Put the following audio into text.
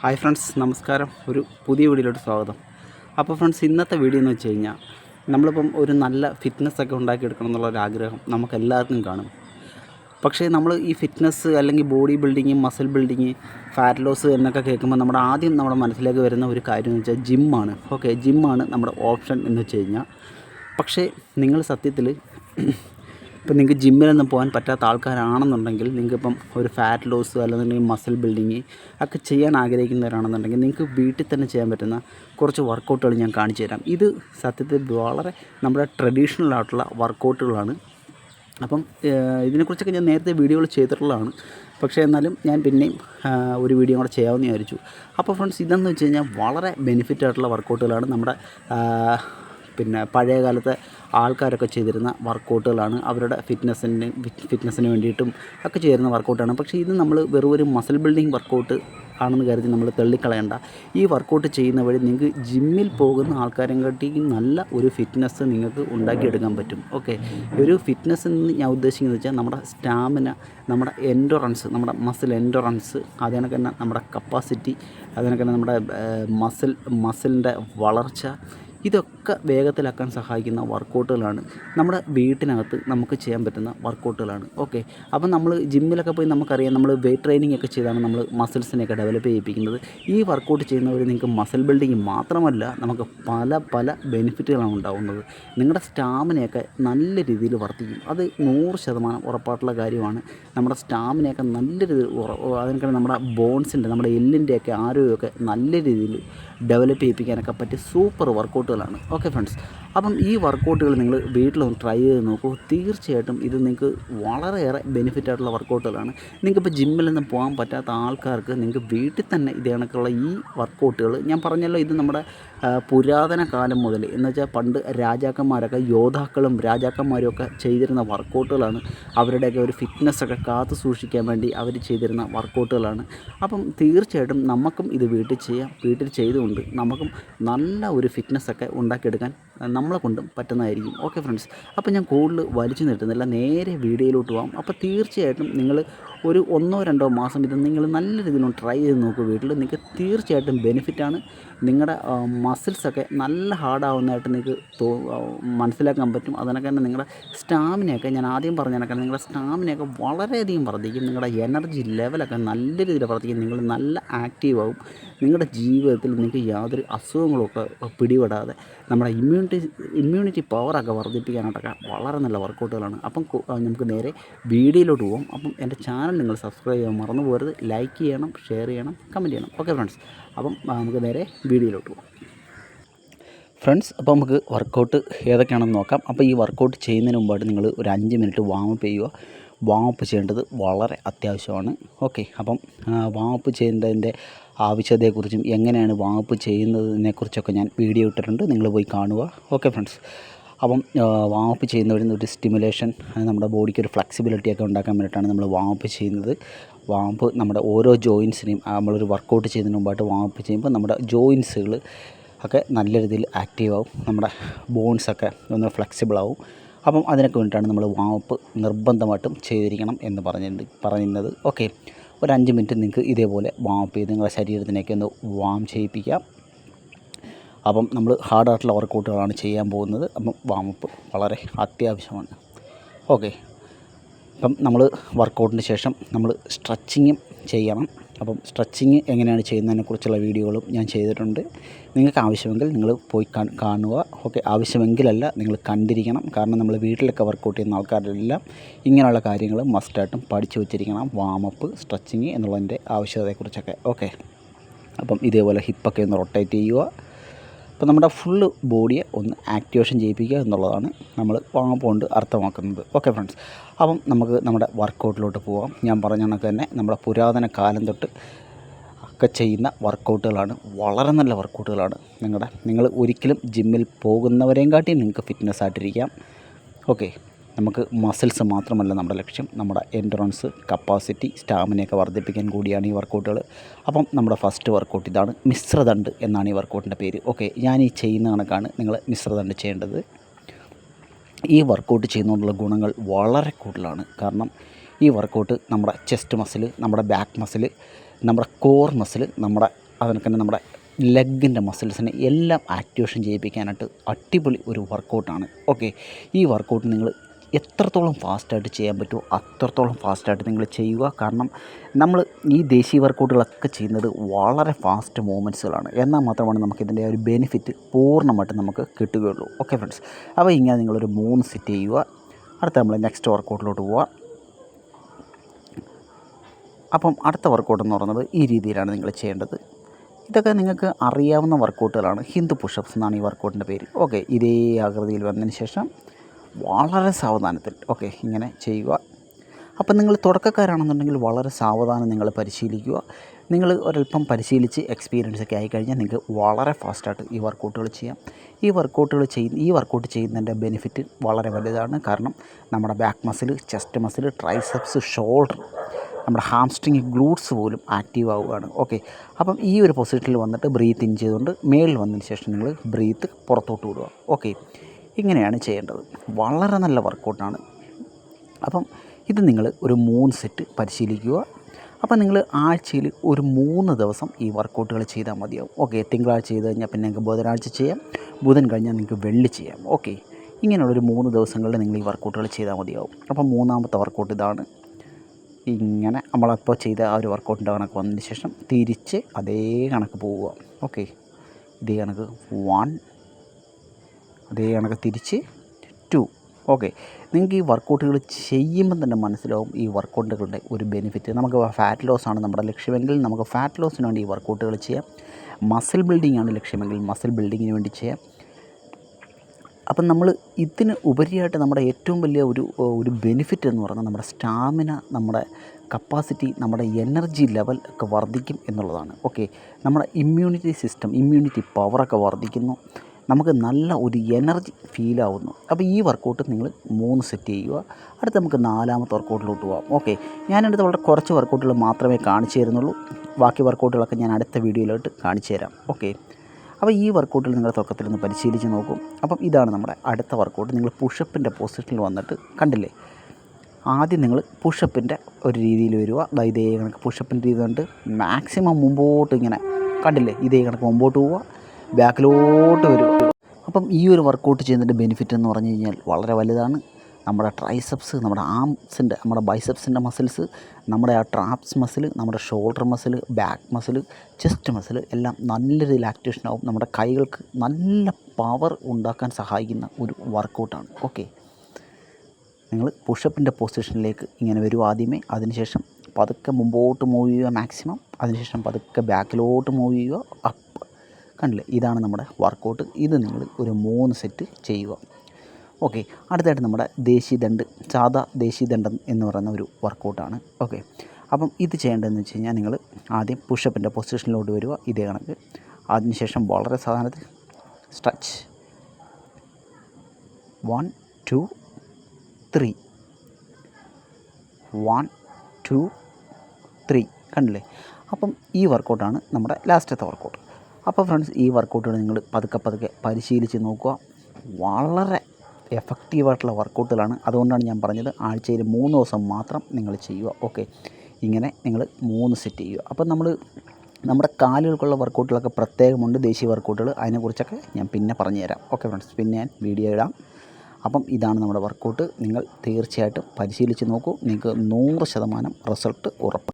Hi friends നമസ്കാരം. ഒരു പുതിയ വീഡിയോയിലോട്ട് സ്വാഗതം. അപ്പോൾ ഫ്രണ്ട്സ് ഇന്നത്തെ വീഡിയോ എന്ന് വെച്ച് കഴിഞ്ഞാൽ നമ്മളിപ്പം ഒരു നല്ല ഫിറ്റ്നസ് ഒക്കെ ഉണ്ടാക്കിയെടുക്കണം എന്നുള്ള ഒരു ആഗ്രഹം നമുക്ക് എല്ലാവർക്കും കാണും. പക്ഷേ നമ്മൾ ഈ ഫിറ്റ്നസ് അല്ലെങ്കിൽ body building muscle building fat loss എന്നൊക്കെ കേൾക്കുമ്പോൾ നമ്മുടെ ആദ്യം നമ്മുടെ മനസ്സിലേക്ക് വരുന്ന ഒരു കാര്യം എന്ന് വെച്ചാൽ ജിമ്മാണ് ഓക്കെ ജിമ്മാണ് നമ്മുടെ ഓപ്ഷൻ എന്ന് വെച്ച് കഴിഞ്ഞാൽ. പക്ഷേ നിങ്ങൾ സത്യത്തിൽ ഇപ്പം നിങ്ങൾക്ക് ജിമ്മിലൊന്നും പോകാൻ പറ്റാത്ത ആൾക്കാരാണെന്നുണ്ടെങ്കിൽ നിങ്ങൾക്കിപ്പം ഒരു ഫാറ്റ് ലോസ് അല്ലെന്നുണ്ടെങ്കിൽ മസിൽ ബിൽഡിങ് ഒക്കെ ചെയ്യാൻ ആഗ്രഹിക്കുന്നവരാണെന്നുണ്ടെങ്കിൽ നിങ്ങൾക്ക് വീട്ടിൽ തന്നെ ചെയ്യാൻ പറ്റുന്ന കുറച്ച് വർക്കൗട്ടുകൾ ഞാൻ കാണിച്ചു തരാം. ഇത് സത്യത്തിൽ വളരെ നമ്മുടെ ട്രഡീഷണൽ ആയിട്ടുള്ള വർക്കൗട്ടുകളാണ് അപ്പം ഇതിനെക്കുറിച്ചൊക്കെ ഞാൻ നേരത്തെ വീഡിയോകൾ ചെയ്തിട്ടുള്ളതാണ്. പക്ഷേ എന്നാലും ഞാൻ പിന്നെയും ഒരു വീഡിയോ കൂടെ ചെയ്യാമെന്ന് വിചാരിച്ചു. അപ്പോൾ ഫ്രണ്ട്സ് ഇതെന്ന് വെച്ച് കഴിഞ്ഞാൽ വളരെ ബെനിഫിറ്റ് ആയിട്ടുള്ള വർക്കൗട്ടുകളാണ് നമ്മുടെ പിന്നെ പഴയ കാലത്തെ ആൾക്കാരൊക്കെ ചെയ്തിരുന്ന വർക്കൗട്ടുകളാണ് അവരുടെ ഫിറ്റ്നസ്സിന് ഫിറ്റ്നസ്സിന് വേണ്ടിയിട്ടും ഒക്കെ ചെയ്തിരുന്ന വർക്കൗട്ടാണ്. പക്ഷേ ഇത് നമ്മൾ വെറും ഒരു മസിൽ ബിൽഡിംഗ് വർക്കൗട്ട് ആണെന്ന് കരുതി നമ്മൾ തള്ളിക്കളയണ്ട. ഈ വർക്കൗട്ട് ചെയ്യുന്ന വഴി നിങ്ങൾക്ക് ജിമ്മിൽ പോകുന്ന ആൾക്കാരെ കാട്ടിയും നല്ല ഒരു ഫിറ്റ്നസ് നിങ്ങൾക്ക് ഉണ്ടാക്കിയെടുക്കാൻ പറ്റും. ഓക്കെ? ഒരു ഫിറ്റ്നസ് എന്ന് ഞാൻ ഉദ്ദേശിക്കുന്നത് വെച്ചാൽ നമ്മുടെ സ്റ്റാമിന നമ്മുടെ എൻഡോറൻസ് നമ്മുടെ മസിൽ എൻഡോറൻസ് അതിനൊക്കെ തന്നെ നമ്മുടെ കപ്പാസിറ്റി അതിനൊക്കെ തന്നെ നമ്മുടെ മസിൽ മസിലിന്റെ വളർച്ച ഇതൊക്കെ വേഗത്തിലാക്കാൻ സഹായിക്കുന്ന വർക്കൗട്ടുകളാണ്. നമ്മുടെ വീട്ടിനകത്ത് നമുക്ക് ചെയ്യാൻ പറ്റുന്ന വർക്കൗട്ടുകളാണ്. ഓക്കെ. അപ്പം നമ്മൾ ജിമ്മിലൊക്കെ പോയി നമുക്കറിയാം നമ്മൾ വെയിറ്റ് ട്രെയിനിങ് ഒക്കെ ചെയ്താണ് നമ്മൾ മസിൽസിനെയൊക്കെ ഡെവലപ്പ് ചെയ്യിപ്പിക്കുന്നത്. ഈ വർക്കൗട്ട് ചെയ്യുന്നവർ നിങ്ങൾക്ക് മസിൽ ബിൽഡിങ് മാത്രമല്ല നമുക്ക് പല പല ബെനിഫിറ്റുകളാണ് ഉണ്ടാവുന്നത്. നിങ്ങളുടെ സ്റ്റാമിനയൊക്കെ നല്ല രീതിയിൽ വർദ്ധിക്കും. അത് നൂറ് ശതമാനം ഉറപ്പായിട്ടുള്ള കാര്യമാണ്. നമ്മുടെ സ്റ്റാമിനയൊക്കെ നല്ല രീതിയിൽ അതിനൊക്കെ നമ്മുടെ ബോൺസിന്റെ നമ്മുടെ എല്ലിന്റെയൊക്കെ ആരോഗ്യമൊക്കെ നല്ല രീതിയിൽ ഡെവലപ്പ് ചെയ്യിപ്പിക്കാനൊക്കെ പറ്റിയ സൂപ്പർ വർക്കൗട്ടുകളാണ് ഓക്കെ ഫ്രണ്ട്സ് അപ്പം ഈ വർക്കൗട്ടുകൾ നിങ്ങൾ വീട്ടിലൊന്ന് ട്രൈ ചെയ്ത് നോക്കൂ. തീർച്ചയായിട്ടും ഇത് നിങ്ങൾക്ക് വളരെയേറെ ബെനിഫിറ്റ് ആയിട്ടുള്ള വർക്കൗട്ടുകളാണ്. നിങ്ങൾക്കിപ്പോൾ നിന്ന് പോകാൻ പറ്റാത്ത ആൾക്കാർക്ക് നിങ്ങൾക്ക് വീട്ടിൽ തന്നെ ഇത് കണക്കുള്ള ഈ വർക്കൗട്ടുകൾ ഞാൻ പറഞ്ഞല്ലോ ഇത് നമ്മുടെ പുരാതന കാലം മുതൽ എന്ന് വെച്ചാൽ പണ്ട് രാജാക്കന്മാരൊക്കെ യോദ്ധാക്കളും രാജാക്കന്മാരും ഒക്കെ ചെയ്തിരുന്ന വർക്കൗട്ടുകളാണ്. അവരുടെയൊക്കെ ഒരു ഫിറ്റ്നസ്സൊക്കെ കാത്തു സൂക്ഷിക്കാൻ വേണ്ടി അവർ ചെയ്തിരുന്ന വർക്കൗട്ടുകളാണ്. അപ്പം തീർച്ചയായിട്ടും നമുക്കും ഇത് വീട്ടിൽ ചെയ്യാം. വീട്ടിൽ ചെയ്തുകൊണ്ട് നമുക്കും നല്ല ഒരു ഫിറ്റ്നസ്സൊക്കെ ഉണ്ടാക്കിയെടുക്കാൻ നമ്മളെ കൊണ്ടും പറ്റുന്നതായിരിക്കും. ഓക്കെ ഫ്രണ്ട്സ് അപ്പോൾ ഞാൻ കൂടുതൽ വലിച്ചു നിർത്തുന്നില്ല. നേരെ വീഡിയോയിലോട്ട് പോകാം അപ്പോൾ തീർച്ചയായിട്ടും നിങ്ങൾ ഒരു ഒന്നോ രണ്ടോ മാസം ഇത് നിങ്ങൾ നല്ല രീതിയിൽ ട്രൈ ചെയ്ത് നോക്കുക വീട്ടിൽ. നിങ്ങൾക്ക് തീർച്ചയായിട്ടും ബെനിഫിറ്റാണ് നിങ്ങളുടെ മസിൽസൊക്കെ നല്ല ഹാർഡാവുന്നതായിട്ട് നിങ്ങൾക്ക് തോ മനസ്സിലാക്കാൻ പറ്റും. അതിനൊക്കെ തന്നെ നിങ്ങളുടെ സ്റ്റാമിനയൊക്കെ ഞാൻ ആദ്യം പറഞ്ഞ കണക്കാണ് നിങ്ങളുടെ സ്റ്റാമിനയൊക്കെ വളരെയധികം വർദ്ധിക്കും. നിങ്ങളുടെ എനർജി ലെവലൊക്കെ നല്ല രീതിയിൽ വർദ്ധിക്കും. നിങ്ങൾ നല്ല ആക്റ്റീവ് ആവും. നിങ്ങളുടെ ജീവിതത്തിൽ നിങ്ങൾക്ക് യാതൊരു അസുഖങ്ങളൊക്കെ പിടിപെടാതെ. നമ്മുടെ ഇമ്മ്യൂണിറ്റി ഇമ്മ്യൂണിറ്റി പവറൊക്കെ വർദ്ധിപ്പിക്കാനായിട്ടൊക്കെ വളരെ നല്ല വർക്കൗട്ടുകളാണ്. അപ്പം നമുക്ക് നേരെ വീഡിയോയിലോട്ട് പോകും അപ്പം എന്റെ ചാനൽ നിങ്ങൾ സബ്സ്ക്രൈബ് ചെയ്യാൻ മറന്നു പോകരുത്. ലൈക്ക് ചെയ്യണം ഷെയർ ചെയ്യണം കമന്റ് ചെയ്യണം. Okay friends. അപ്പം നമുക്ക് നേരെ വീഡിയോയിലോട്ട് പോകാം ഫ്രണ്ട്സ് അപ്പോൾ നമുക്ക് വർക്കൗട്ട് ഏതൊക്കെയാണെന്ന് നോക്കാം. അപ്പോൾ ഈ വർക്കൗട്ട് ചെയ്യുന്നതിന് മുമ്പായിട്ട് നിങ്ങൾ ഒരു അഞ്ച് മിനിറ്റ് വാമപ്പ് ചെയ്യുക. വാമപ്പ് ചെയ്യേണ്ടത് വളരെ അത്യാവശ്യമാണ്. ഓക്കെ അപ്പം വാമപ്പ് ചെയ്യേണ്ടതിന്റെ ആവശ്യതയെക്കുറിച്ചും എങ്ങനെയാണ് വാമപ്പ് ചെയ്യുന്നതിനെക്കുറിച്ചൊക്കെ ഞാൻ വീഡിയോ ഇട്ടിട്ടുണ്ട്. നിങ്ങൾ പോയി കാണുക. ഓക്കെ ഫ്രണ്ട്സ് അപ്പം വാമപ്പ് ചെയ്യുന്നവരിൽ ഒരു സ്റ്റിമുലേഷൻ നമ്മുടെ ബോഡിക്ക് ഒരു ഫ്ലെക്സിബിലിറ്റി ഒക്കെ ഉണ്ടാക്കാൻ വേണ്ടിയിട്ടാണ് നമ്മൾ വാമപ്പ് ചെയ്യുന്നത്. വാപ്പ് നമ്മുടെ ഓരോ ജോയിൻസിനെയും നമ്മളൊരു വർക്കൗട്ട് ചെയ്യുന്നതിന് മുമ്പായിട്ട് വാമപ്പ് ചെയ്യുമ്പോൾ നമ്മുടെ ജോയിൻസുകൾ ഒക്കെ നല്ല രീതിയിൽ ആക്റ്റീവ് ആവും. നമ്മുടെ ബോൺസൊക്കെ ഒന്ന് ഫ്ലെക്സിബിൾ ആവും. അപ്പം അതിനൊക്കെ വേണ്ടിയിട്ടാണ് നമ്മൾ വാമപ്പ് നിർബന്ധമായിട്ടും ചെയ്തിരിക്കണം എന്ന് പറഞ്ഞിരുന്നത് പറയുന്നത് ഓക്കെ ഒരു അഞ്ച് മിനിറ്റ് നിങ്ങൾക്ക് ഇതേപോലെ വാം ചെയ്ത് നിങ്ങളുടെ ശരീരത്തിനൊക്കെ ഒന്ന് വാം ചെയ്യിപ്പിക്കാം. അപ്പം നമ്മൾ ഹാർഡായിട്ടുള്ള വർക്കൗട്ടുകളാണ് ചെയ്യാൻ പോകുന്നത്. അപ്പം വാമപ്പ് വളരെ അത്യാവശ്യമാണ്. ഓക്കെ അപ്പം നമ്മൾ വർക്കൗട്ടിന് ശേഷം നമ്മൾ സ്ട്രെച്ചിങ്ങും ചെയ്യണം. അപ്പം സ്ട്രെച്ചിങ് എങ്ങനെയാണ് ചെയ്യുന്നതിനെക്കുറിച്ചുള്ള വീഡിയോകളും ഞാൻ ചെയ്തിട്ടുണ്ട്. നിങ്ങൾക്ക് ആവശ്യമെങ്കിൽ നിങ്ങൾ പോയി കാണുക. ഓക്കെ ആവശ്യമെങ്കിലല്ല നിങ്ങൾ കണ്ടിരിക്കണം. കാരണം നമ്മൾ വീട്ടിലൊക്കെ വർക്കൗട്ട് ചെയ്യുന്ന ആൾക്കാരെല്ലാം ഇങ്ങനെയുള്ള കാര്യങ്ങൾ മസ്റ്റായിട്ടും പഠിച്ചു വെച്ചിരിക്കണം. വാമപ്പ് സ്ട്രെച്ചിങ് എന്നുള്ളതിന്റെ ആവശ്യകതയെക്കുറിച്ചൊക്കെ. ഓക്കെ അപ്പം ഇതേപോലെ ഹിപ്പൊക്കെ ഒന്ന് റൊട്ടേറ്റ് ചെയ്യുക. അപ്പോൾ നമ്മുടെ ഫുള്ള് ബോഡിയെ ഒന്ന് ആക്ടിവേഷൻ ചെയ്യിപ്പിക്കുക എന്നുള്ളതാണ് നമ്മൾ കൊണ്ട് അർത്ഥമാക്കുന്നത്. ഓക്കെ ഫ്രണ്ട്സ് അപ്പം നമുക്ക് നമ്മുടെ വർക്കൗട്ടിലോട്ട് പോകാം ഞാൻ പറഞ്ഞ കണക്ക് തന്നെ നമ്മുടെ പുരാതന കാലം തൊട്ട് ഒക്കെ ചെയ്യുന്ന വർക്കൗട്ടുകളാണ് വളരെ നല്ല വർക്കൗട്ടുകളാണ് നിങ്ങളുടെ നിങ്ങൾ ഒരിക്കലും ജിമ്മിൽ പോകുന്നവരെയും കാട്ടി നിങ്ങൾക്ക് ഫിറ്റ്നസ് ആയിട്ടിരിക്കാം. ഓക്കെ നമുക്ക് മസിൽസ് മാത്രമല്ല നമ്മുടെ ലക്ഷ്യം. നമ്മുടെ എൻഡറൻസ് കപ്പാസിറ്റി സ്റ്റാമിനയൊക്കെ വർദ്ധിപ്പിക്കാൻ കൂടിയാണ് ഈ വർക്കൗട്ടുകൾ അപ്പം നമ്മുടെ ഫസ്റ്റ് വർക്കൗട്ട് ഇതാണ്. മിശ്രദണ്ട് എന്നാണ് ഈ വർക്കൗട്ടിന്റെ പേര്. ഓക്കെ ഞാൻ ഈ ചെയ്യുന്ന കണക്കാണ് നിങ്ങൾ മിശ്രദണ്ട് ചെയ്യേണ്ടത്. ഈ വർക്കൗട്ട് ചെയ്യുന്നതുകൊണ്ടുള്ള ഗുണങ്ങൾ വളരെ കൂടുതലാണ്. കാരണം ഈ വർക്കൗട്ട് നമ്മുടെ ചെസ്റ്റ് മസിൽ നമ്മുടെ ബാക്ക് മസിൽ നമ്മുടെ കോർ മസിൽ നമ്മുടെ തന്നെ നമ്മുടെ ലെഗിന്റെ മസിൽസിനെ എല്ലാം ആക്ടിവേഷൻ ചെയ്യിപ്പിക്കാനായിട്ട് അടിപൊളി ഒരു വർക്കൗട്ടാണ് ഓക്കെ ഈ വർക്കൗട്ട് നിങ്ങൾ എത്രത്തോളം ഫാസ്റ്റായിട്ട് ചെയ്യാൻ പറ്റുമോ അത്രത്തോളം ഫാസ്റ്റായിട്ട് നിങ്ങൾ ചെയ്യുക. കാരണം നമ്മൾ ഈ ദേശീയ വർക്കൗട്ടുകളൊക്കെ ചെയ്യുന്നത് വളരെ ഫാസ്റ്റ് മൂവ്മെന്റ്സുകളാണ്. എന്നാൽ മാത്രമാണ് നമുക്കിതിന്റെ ഒരു ബെനിഫിറ്റ് പൂർണമായിട്ട് നമുക്ക് കിട്ടുകയുള്ളൂ. Okay friends. അപ്പോൾ ഇങ്ങനെ നിങ്ങളൊരു മൂന്ന് സെറ്റ് ചെയ്യുക. അടുത്ത നമ്മൾ നെക്സ്റ്റ് വർക്കൗട്ടിലോട്ട് പോവുക അപ്പം അടുത്ത വർക്കൗട്ട് എന്ന് പറയുന്നത് ഈ രീതിയിലാണ് നിങ്ങൾ ചെയ്യേണ്ടത്. ഇതൊക്കെ നിങ്ങൾക്ക് അറിയാവുന്ന വർക്കൗട്ടുകളാണ്. ഹിന്ദു പുഷപ്സ് എന്നാണ് ഈ വർക്കൗട്ടിന്റെ പേര്. ഓക്കെ ഇതേ ആകൃതിയിൽ വന്നതിന് ശേഷം വളരെ സാവധാനത്തിൽ ഓക്കെ ഇങ്ങനെ ചെയ്യുക. അപ്പം നിങ്ങൾ തുടക്കക്കാരാണെന്നുണ്ടെങ്കിൽ വളരെ സാവധാനം നിങ്ങൾ പരിശീലിക്കുക. നിങ്ങൾ ഒരല്പം പരിശീലിച്ച് എക്സ്പീരിയൻസ് ഒക്കെ ആയിക്കഴിഞ്ഞാൽ നിങ്ങൾക്ക് വളരെ ഫാസ്റ്റായിട്ട് ഈ വർക്കൗട്ടുകൾ ചെയ്യാം. ഈ വർക്കൗട്ടുകൾ ചെയ്യുന്ന ഈ വർക്കൗട്ട് ചെയ്യുന്നതിന്റെ ബെനിഫിറ്റ് വളരെ വലുതാണ്. കാരണം നമ്മുടെ back muscle chest muscle triceps shoulder നമ്മുടെ ഹാംസ്ട്രിങ് ഗ്ലൂട്ട്സ് പോലും ആക്റ്റീവ് ആവുകയാണ്. ഓക്കെ അപ്പം ഈ ഒരു പൊസിഷനിൽ വന്നിട്ട് ബ്രീത്ത് ഇൻ ചെയ്തുകൊണ്ട് മേളിൽ വന്നതിന് ശേഷം നിങ്ങൾ ബ്രീത്ത് പുറത്തോട്ട് വിടുക. ഓക്കെ ഇങ്ങനെയാണ് ചെയ്യേണ്ടത്. വളരെ നല്ല വർക്കൗട്ടാണ് അപ്പം ഇത് നിങ്ങൾ ഒരു മൂന്ന് സെറ്റ് പരിശീലിക്കുക. അപ്പം നിങ്ങൾ ആഴ്ചയിൽ ഒരു മൂന്ന് ദിവസം ഈ വർക്കൗട്ടുകൾ ചെയ്താൽ മതിയാവും. ഓക്കെ തിങ്കളാഴ്ച ചെയ്ത് കഴിഞ്ഞാൽ പിന്നെ നിങ്ങൾക്ക് ബുധനാഴ്ച ചെയ്യാം. ബുധൻ കഴിഞ്ഞാൽ നിങ്ങൾക്ക് വെള്ളി ചെയ്യാം. ഓക്കെ ഇങ്ങനെയുള്ളൊരു മൂന്ന് ദിവസങ്ങളിൽ നിങ്ങൾ ഈ വർക്കൗട്ടുകൾ ചെയ്താൽ മതിയാവും. അപ്പം മൂന്നാമത്തെ വർക്കൗട്ട് ഇതാണ്. ഇങ്ങനെ നമ്മളപ്പോൾ ചെയ്ത ആ ഒരു വർക്കൗട്ടിന്റെ കണക്ക് വന്നതിന് ശേഷം തിരിച്ച് അതേ കണക്ക് പോവുക. ഓക്കെ ഇതേ കണക്ക്. വൺ അതേ കണക്ക് തിരിച്ച് ടു ഓക്കെ നിങ്ങൾക്ക് ഈ വർക്കൗട്ടുകൾ ചെയ്യുമ്പം തന്നെ മനസ്സിലാവും ഈ വർക്കൗട്ടുകളുടെ ഒരു ബെനിഫിറ്റ് നമുക്ക് ഫാറ്റ് ലോസ് ആണ് നമ്മുടെ ലക്ഷ്യമെങ്കിൽ നമുക്ക് ഫാറ്റ് ലോസിന് വേണ്ടി ഈ വർക്കൗട്ടുകൾ ചെയ്യാം. മസിൽ ബിൽഡിംഗ് ആണ് ലക്ഷ്യമെങ്കിൽ മസിൽ ബിൽഡിങ്ങിന് വേണ്ടി ചെയ്യാം. അപ്പം നമ്മൾ ഇതിന് ഉപരിയായിട്ട് നമ്മുടെ ഏറ്റവും വലിയ ഒരു ഒരു ബെനിഫിറ്റ് എന്ന് പറഞ്ഞാൽ നമ്മുടെ സ്റ്റാമിന നമ്മുടെ കപ്പാസിറ്റി നമ്മുടെ എനർജി ലെവൽ ഒക്കെ വർദ്ധിക്കും എന്നുള്ളതാണ്. ഓക്കെ നമ്മുടെ ഇമ്മ്യൂണിറ്റി സിസ്റ്റം ഇമ്മ്യൂണിറ്റി പവറൊക്കെ വർദ്ധിക്കുന്നു. നമുക്ക് നല്ല ഒരു എനർജി ഫീലാവുന്നു അപ്പോൾ ഈ വർക്കൗട്ട് നിങ്ങൾ മൂന്ന് സെറ്റ് ചെയ്യുക. അടുത്ത് നമുക്ക് നാലാമത്തെ വർക്കൗട്ടിലോട്ട് പോകാം ഓക്കെ ഞാനെടുത്ത് വളരെ കുറച്ച് വർക്കൗട്ടുകൾ മാത്രമേ കാണിച്ചു തരുന്നുള്ളൂ. ബാക്കി വർക്കൗട്ടുകളൊക്കെ ഞാൻ അടുത്ത വീഡിയോയിലോട്ട് കാണിച്ചു തരാം. ഓക്കെ അപ്പോൾ ഈ വർക്കൗട്ടിൽ നിങ്ങൾ തുടക്കത്തിൽ ഒന്ന് പരിശീലിച്ച് നോക്കും. അപ്പം ഇതാണ് നമ്മുടെ അടുത്ത വർക്കൗട്ട് നിങ്ങൾ പുഷപ്പിന്റെ പൊസിഷനിൽ വന്നിട്ട് കണ്ടില്ലേ? ആദ്യം നിങ്ങൾ പുഷപ്പിന്റെ ഒരു രീതിയിൽ വരിക. അതായത് ഇതേ കണക്ക് പുഷപ്പിന്റെ രീതി കണ്ട് മാക്സിമം മുമ്പോട്ട് ഇങ്ങനെ കണ്ടില്ലേ? ഇതേ കണക്ക് മുമ്പോട്ട് പോവുക. ബാക്കിലോട്ട് വരും. അപ്പം ഈ ഒരു വർക്കൗട്ട് ചെയ്യുന്നതിന്റെ ബെനിഫിറ്റ് എന്ന് പറഞ്ഞു കഴിഞ്ഞാൽ വളരെ വലുതാണ്. നമ്മുടെ ട്രൈസെപ്സ് നമ്മുടെ ആംസിന്റെ നമ്മുടെ ബൈസെപ്സിന്റെ മസിൽസ് നമ്മുടെ ആ ട്രാപ്സ് മസിൽ നമ്മുടെ shoulder muscle back muscle chest muscle എല്ലാം നല്ല രീതിയിൽ ആവും. നമ്മുടെ കൈകൾക്ക് നല്ല പവർ ഉണ്ടാക്കാൻ സഹായിക്കുന്ന ഒരു വർക്കൗട്ടാണ് ഓക്കെ നിങ്ങൾ പുഷപ്പിന്റെ പൊസിഷനിലേക്ക് ഇങ്ങനെ വരും ആദ്യമേ. അതിനുശേഷം പതുക്കെ മുമ്പോട്ട് മൂവ് ചെയ്യുക മാക്സിമം അതിനുശേഷം പതുക്കെ ബാക്കിലോട്ട് മൂവ് ചെയ്യുക അപ്പ് കണ്ടില്ലേ? ഇതാണ് നമ്മുടെ വർക്കൗട്ട് ഇത് നിങ്ങൾ ഒരു മൂന്ന് സെറ്റ് ചെയ്യുക. ഓക്കെ അടുത്തായിട്ട് നമ്മുടെ ദേശീദണ്ഡ് സാധാ ദേശീദണ്ഡം എന്ന് പറയുന്ന ഒരു വർക്കൗട്ടാണ് ഓക്കെ അപ്പം ഇത് ചെയ്യേണ്ടതെന്ന് വെച്ച് കഴിഞ്ഞാൽ നിങ്ങൾ ആദ്യം പുഷപ്പിന്റെ പൊസിഷനിലോട്ട് വരിക. ഇതേ കണക്ക്. അതിനുശേഷം വളരെ സാധാരണത്തിൽ stretch one two three one two three കണ്ടില്ലേ? അപ്പം ഈ വർക്കൗട്ടാണ് നമ്മുടെ ലാസ്റ്റത്തെ വർക്കൗട്ട് അപ്പോൾ ഫ്രണ്ട്സ് ഈ വർക്കൗട്ടുകൾ നിങ്ങൾ പതുക്കെ പതുക്കെ പരിശീലിച്ച് നോക്കുക. വളരെ എഫക്റ്റീവായിട്ടുള്ള വർക്കൗട്ടുകളാണ് അതുകൊണ്ടാണ് ഞാൻ പറഞ്ഞത് ആഴ്ചയിൽ മൂന്ന് ദിവസം മാത്രം നിങ്ങൾ ചെയ്യുക. ഓക്കെ ഇങ്ങനെ നിങ്ങൾ മൂന്ന് സെറ്റ് ചെയ്യുക. അപ്പോൾ നമ്മൾ നമ്മുടെ കാലുകൾക്കുള്ള വർക്കൗട്ടുകളൊക്കെ പ്രത്യേകമുണ്ട് ദേശീയ വർക്കൗട്ടുകൾ അതിനെക്കുറിച്ചൊക്കെ ഞാൻ പിന്നെ പറഞ്ഞു തരാം. ഓക്കെ ഫ്രണ്ട്സ് പിന്നെ ഞാൻ വീഡിയോ ഇടാം. അപ്പം ഇതാണ് നമ്മുടെ വർക്കൗട്ട് നിങ്ങൾ തീർച്ചയായിട്ടും പരിശീലിച്ച് നോക്കൂ. നിങ്ങൾക്ക് നൂറ് ശതമാനം റിസൾട്ട് ഉറപ്പ്.